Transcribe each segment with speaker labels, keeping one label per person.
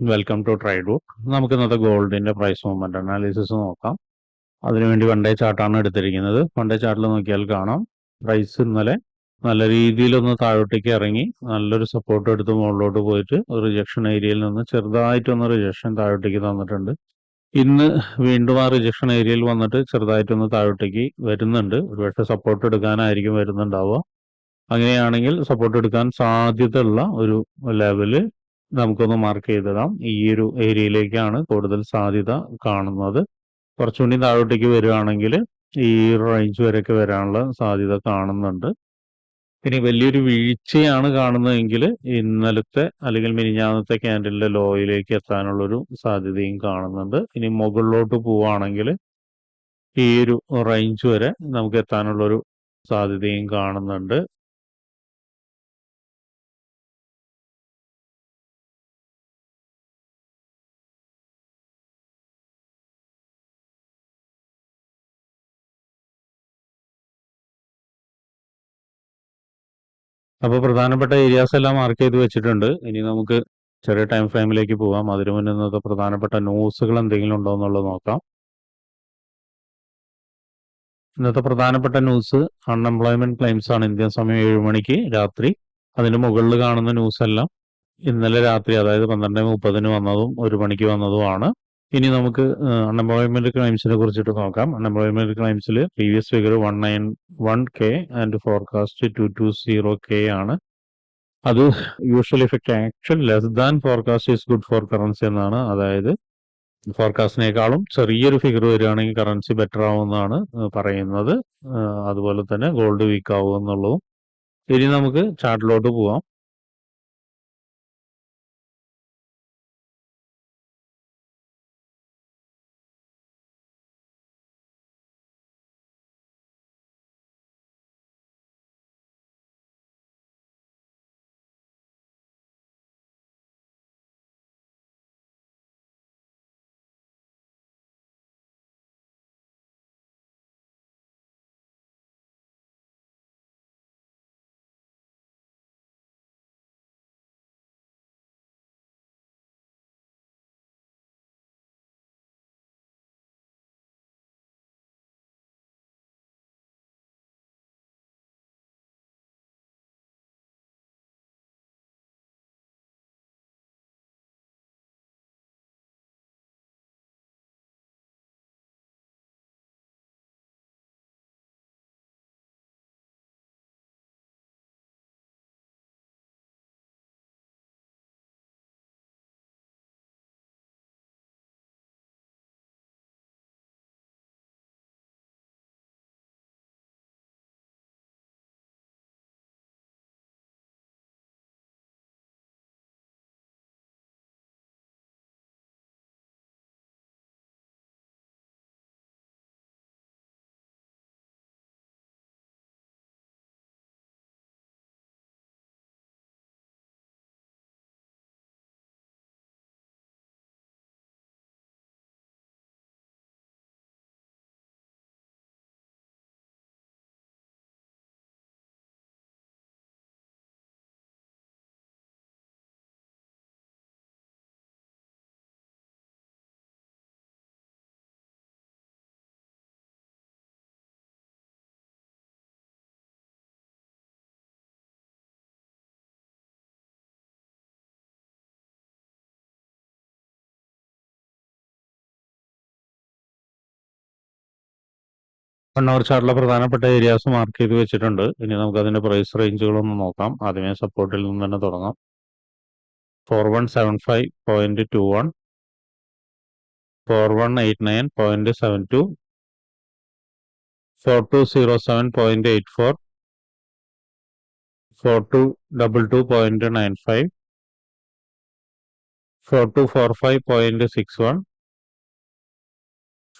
Speaker 1: Welcome to ട്രൈഡു നമുക്ക് ഇന്നത്തെ ഗോൾഡിന്റെ പ്രൈസ് മൂവ്മെന്റ് അനാലിസിസ് നോക്കാം. അതിനുവേണ്ടി വൺ ചാർട്ടാണ് എടുത്തിരിക്കുന്നത്. ഡേ ചാർട്ടിൽ നോക്കിയാൽ കാണാം. പ്രൈസ് ഇന്നലെ നല്ല രീതിയിലൊന്ന് താഴോട്ടേക്ക് ഇറങ്ങി. നല്ലൊരു സപ്പോർട്ട് എടുത്ത് മുകളിലോട്ട് പോയിട്ട് റിജക്ഷൻ ഏരിയയിൽ നിന്ന് ചെറുതായിട്ടൊന്ന് റിജക്ഷൻ താഴോട്ടേക്ക് തന്നിട്ടുണ്ട്. ഇന്ന് വീണ്ടും ആ റിജക്ഷൻ ഏരിയയിൽ വന്നിട്ട് ചെറുതായിട്ടൊന്ന് താഴോട്ടേക്ക് വരുന്നുണ്ട്. ഒരുപക്ഷെ സപ്പോർട്ട് എടുക്കാനായിരിക്കും വരുന്നുണ്ടാവുക. അങ്ങനെയാണെങ്കിൽ സപ്പോർട്ട് എടുക്കാൻ സാധ്യതയുള്ള ഒരു ലെവൽ നമുക്കൊന്ന് മാർക്ക് ചെയ്തിടാം. ഈ ഒരു ഏരിയയിലേക്കാണ് കൂടുതൽ സാധ്യത കാണുന്നത്. കുറച്ചുകൂടി താഴോട്ടേക്ക് വരികയാണെങ്കിൽ ഈ റേഞ്ച് വരെയൊക്കെ വരാനുള്ള സാധ്യത കാണുന്നുണ്ട്. ഇനി വലിയൊരു വീഴ്ചയാണ് കാണുന്നതെങ്കിൽ ഇന്നലത്തെ അല്ലെങ്കിൽ മിനിഞ്ഞാന്നത്തെ ക്യാൻഡലിന്റെ ലോയിലേക്ക് എത്താനുള്ളൊരു സാധ്യതയും കാണുന്നുണ്ട്. ഇനി മുകളിലോട്ട് പോവുകയാണെങ്കിൽ ഈ ഒരു റേഞ്ച് വരെ നമുക്ക് എത്താനുള്ളൊരു സാധ്യതയും കാണുന്നുണ്ട്. അപ്പോൾ പ്രധാനപ്പെട്ട ഏരിയാസ് എല്ലാം മാർക്ക് ചെയ്ത് വെച്ചിട്ടുണ്ട്. ഇനി നമുക്ക് ചെറിയ ടൈം ഫ്രെയിമിലേക്ക് പോവാം. അതിനു മുന്നേ ഇന്നത്തെ പ്രധാനപ്പെട്ട ന്യൂസുകൾ എന്തെങ്കിലും ഉണ്ടോ എന്നുള്ളത് നോക്കാം. ഇന്നത്തെ പ്രധാനപ്പെട്ട ന്യൂസ് അൺഎംപ്ലോയ്മെന്റ് ക്ലെയിംസ് ആണ്. ഇന്ത്യൻ സമയം ഏഴ് മണിക്ക് രാത്രി. അതിന് മുകളിൽ കാണുന്ന ന്യൂസ് എല്ലാം ഇന്നലെ രാത്രി അതായത് പന്ത്രണ്ട് മുപ്പതിന് വന്നതും ഒരു മണിക്ക് വന്നതുമാണ്. ഇനി നമുക്ക് അൺഎംപ്ലോയ്മെന്റ് ക്ലെയിംസിനെ കുറിച്ചിട്ട് നോക്കാം. Unemployment ക്ലെയിംസിൽ previous figure one nine one K and forecast two two zero K ആണ്. അത് usual effect actual less than forecast is good for currency എന്നാണ്. അതായത് ഫോർകാസ്റ്റിനേക്കാളും ചെറിയൊരു ഫിഗർ വരികയാണെങ്കിൽ കറൻസി ബെറ്റർ ആവുമെന്നാണ് പറയുന്നത്. അതുപോലെ തന്നെ ഗോൾഡ് വീക്ക് ആവും എന്നുള്ളതും ഇനി നമുക്ക് ചാർട്ടിലോട്ട് പോവാം. അവർ ചാർട്ടിലെ പ്രധാനപ്പെട്ട ഏരിയാസ് മാർക്ക് ചെയ്ത് വെച്ചിട്ടുണ്ട്. ഇനി നമുക്ക് അതിന്റെ പ്രൈസ് റേഞ്ചുകളൊന്ന് നോക്കാം. ആദ്യമേ സപ്പോർട്ടിൽ നിന്ന് തന്നെ തുടങ്ങാം. Four one seven five point two one four one eight nine point seven two four two zero seven point eight four four two double two point nine five four two four five point six one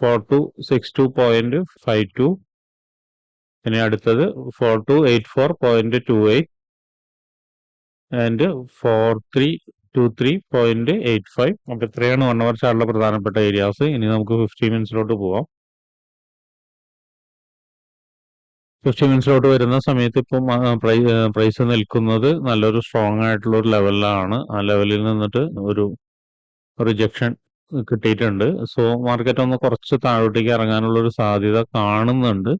Speaker 1: four two six two point five two. ഇനി അടുത്തത് four two eight four point two eight. And four three two three point eight five. അപ്പോൾ ഇത്രയാണ് one hour ചാർട്ടിലെ പ്രധാനപ്പെട്ട areas ഇനി നമുക്ക് fifty മിനിറ്റ്സിലോട്ട് പോവാം. Fifty മിനിറ്റ്സിലോട്ട് വരുന്ന സമയത്ത് ഇപ്പം പ്രൈസ് നിൽക്കുന്നത് നല്ലൊരു സ്ട്രോങ് ആയിട്ടുള്ള ഒരു ലെവലിലാണ് ആ ലെവലിൽ നിന്നിട്ട് ഒരു റിജക്ഷൻ കിട്ടിയിട്ടുണ്ട്. സോ മാർക്കറ്റ് ഒന്ന് കുറച്ച് താഴോട്ടേക്ക് ഇറങ്ങാനുള്ള ഒരു സാധ്യത കാണുന്നുണ്ട്.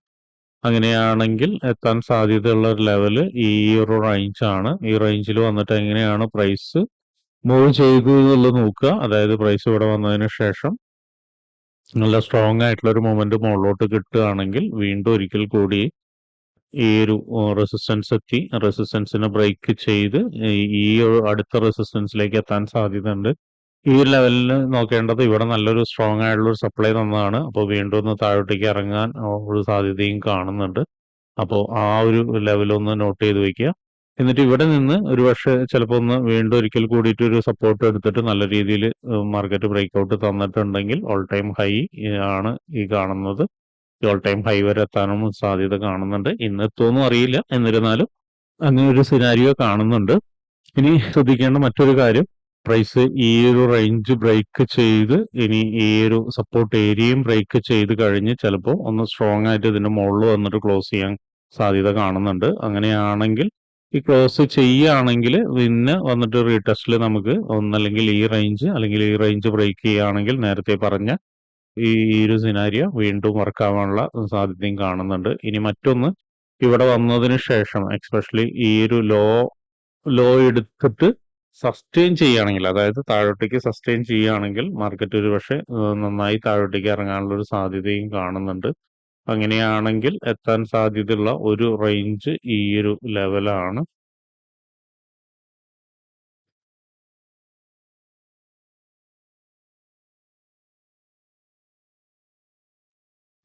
Speaker 1: അങ്ങനെയാണെങ്കിൽ എത്താൻ സാധ്യതയുള്ള ഒരു ലെവൽ ഈ ഒരു റേഞ്ചാണ് ഈ റേഞ്ചിൽ വന്നിട്ട് എങ്ങനെയാണ് പ്രൈസ് മൂവ് ചെയ്തു എന്നുള്ളത് നോക്കുക. അതായത് പ്രൈസ് ഇവിടെ വന്നതിന് ശേഷം നല്ല സ്ട്രോങ് ആയിട്ടുള്ള ഒരു മൊമെന്റ് മുകളിലോട്ട് കിട്ടുകയാണെങ്കിൽ വീണ്ടും ഒരിക്കൽ കൂടി ഈ ഒരു റെസിസ്റ്റൻസ് എത്തി. റെസിസ്റ്റൻസിനെ ബ്രേക്ക് ചെയ്ത് ഈ- അടുത്ത റെസിസ്റ്റൻസിലേക്ക് എത്താൻ സാധ്യതയുണ്ട്. ഈ ലെവലിൽ നോക്കേണ്ടത് ഇവിടെ നല്ലൊരു സ്ട്രോങ് ആയിട്ടുള്ള ഒരു സപ്ലൈ തന്നതാണ്. അപ്പോൾ വീണ്ടും ഒന്ന് താഴോട്ടേക്ക് ഇറങ്ങാൻ ഒരു സാധ്യതയും കാണുന്നുണ്ട്. അപ്പോൾ ആ ഒരു ലെവലൊന്ന് നോട്ട് ചെയ്ത് വെക്കുക. എന്നിട്ട് ഇവിടെ നിന്ന് ഒരു പക്ഷേ ചിലപ്പോൾ ഒന്ന് വീണ്ടും ഒരിക്കൽ കൂടിയിട്ട് ഒരു സപ്പോർട്ട് എടുത്തിട്ട് നല്ല രീതിയിൽ മാർക്കറ്റ് ബ്രേക്ക്ഔട്ട് തന്നിട്ടുണ്ടെങ്കിൽ ഓൾ ടൈം ഹൈ ആണ് ഈ കാണുന്നത്. ഈ ഓൾ ടൈം ഹൈ വരെ എത്താനും സാധ്യത കാണുന്നുണ്ട്. ഇന്ന് എത്തുമെന്നും അറിയില്ല. എന്നിരുന്നാലും അങ്ങനെ ഒരു സിനാരിയോ കാണുന്നുണ്ട്. ഇനി ശ്രദ്ധിക്കേണ്ട മറ്റൊരു കാര്യം പ്രൈസ് ഈ ഒരു റേഞ്ച് ബ്രേക്ക് ചെയ്ത് ഇനി ഈ ഒരു സപ്പോർട്ട് ഏരിയയും ബ്രേക്ക് ചെയ്ത് കഴിഞ്ഞ് ചിലപ്പോൾ ഒന്ന് സ്ട്രോങ് ആയിട്ട് ഇതിന്റെ മുകളിൽ വന്നിട്ട് ക്ലോസ് ചെയ്യാൻ സാധ്യത കാണുന്നുണ്ട്. അങ്ങനെയാണെങ്കിൽ ഈ ക്ലോസ് ചെയ്യുകയാണെങ്കിൽ പിന്നെ വന്നിട്ട് റീടെസ്റ്റിൽ നമുക്ക് ഒന്നല്ലെങ്കിൽ ഈ റേഞ്ച് അല്ലെങ്കിൽ ഈ റേഞ്ച് ബ്രേക്ക് ചെയ്യുകയാണെങ്കിൽ നേരത്തെ പറഞ്ഞ ഈ ഒരു സിനാരിയോ വീണ്ടും വർക്കാവാനുള്ള സാധ്യതയും കാണുന്നുണ്ട്. ഇനി മറ്റൊന്ന് ഇവിടെ വന്നതിന് ശേഷം എക്സ്പെഷ്യലി ഈ ഒരു ലോ ലോ എടുത്തിട്ട് സസ്റ്റെയിൻ ചെയ്യുകയാണെങ്കിൽ അതായത് താഴോട്ടേക്ക് സസ്റ്റെയിൻ ചെയ്യുകയാണെങ്കിൽ മാർക്കറ്റ് ഒരു പക്ഷേ നന്നായി താഴോട്ടേക്ക് ഇറങ്ങാനുള്ള ഒരു സാധ്യതയും കാണുന്നുണ്ട്. അങ്ങനെയാണെങ്കിൽ എത്താൻ സാധ്യതയുള്ള ഒരു റേഞ്ച് ഈ ഒരു ലെവലാണ്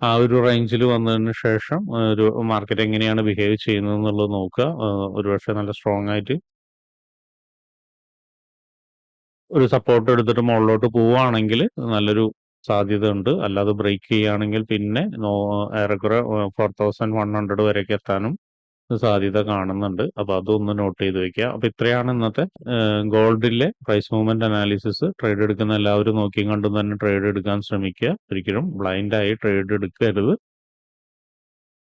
Speaker 1: ആ ഒരു റേഞ്ചിൽ വന്നതിന് ശേഷം ഒരു മാർക്കറ്റ് എങ്ങനെയാണ് ബിഹേവ് ചെയ്യുന്നത് എന്നുള്ളത് നോക്കുക ഒരുപക്ഷെ നല്ല സ്ട്രോങ് ആയിട്ട് ഒരു സപ്പോർട്ട് എടുത്തിട്ട് മുകളിലോട്ട് പോവുകയാണെങ്കിൽ നല്ലൊരു സാധ്യത ഉണ്ട് അല്ലാതെ ബ്രേക്ക് ചെയ്യുകയാണെങ്കിൽ പിന്നെ ഏറെക്കുറെ ഫോർ തൗസൻഡ് വൺ ഹൺഡ്രഡ് വരെയൊക്കെ എത്താനും സാധ്യത കാണുന്നുണ്ട്. അപ്പൊ അതൊന്ന് നോട്ട് ചെയ്ത് വെക്കുക. അപ്പൊ ഇത്രയാണ് ഇന്നത്തെ ഗോൾഡിലെ പ്രൈസ് മൂവ്മെന്റ് അനാലിസിസ് ട്രേഡ് എടുക്കുന്ന എല്ലാവരും നോക്കിയും കണ്ടും തന്നെ ട്രേഡ് എടുക്കാൻ ശ്രമിക്കുക. ഒരിക്കലും ബ്ലൈൻഡായി ട്രേഡ് എടുക്കരുത്.